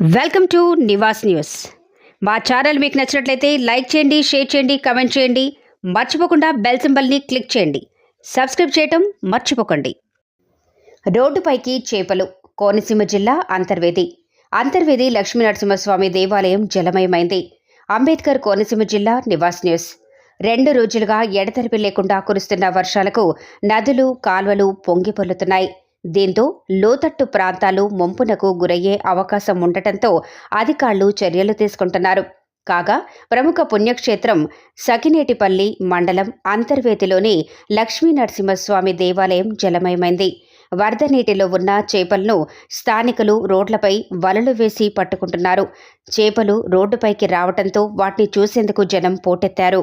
Welcome to Nivas news. మా channel మీకు నచ్చినట్లయితే లైక్ చేయండి షేర్ చేయండి కమెంట్ చేయండి. మర్చిపోకుండా బెల్ సింబల్ని క్లిక్ చేయండి. సబ్స్క్రైబ్ చేయటం మర్చిపోకండి. రోడ్డుపైకి చేపలు కోనసీమ జిల్లా అంతర్వేది. అంతర్వేది లక్ష్మీనరసింహస్వామి దేవాలయం జలమయమైంది. అంబేద్కర్ కోనసీమ జిల్లా నివాస్ న్యూస్. రెండు రోజులుగా ఎడతెరిపి లేకుండా కురుస్తున్న వర్షాలకు నదులు కాల్వలు పొంగి పొర్లుతున్నాయి దీంతో లోతట్టు ప్రాంతాలు ముంపునకు గురయ్యే అవకాశం ఉండటంతో అధికారులు చర్యలు తీసుకుంటున్నారు. కాగా ప్రముఖ పుణ్యక్షేత్రం సకినేటిపల్లి మండలం అంతర్వేదిలోని లక్ష్మీ నరసింహస్వామి దేవాలయం జలమయమైంది. వరద నీటిలో ఉన్న చేపలను స్థానికులు రోడ్లపై వలలు వేసి పట్టుకుంటున్నారు. చేపలు రోడ్డుపైకి రావడంతో వాటిని చూసేందుకు జనం పోటెత్తారు.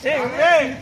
Hey, hey!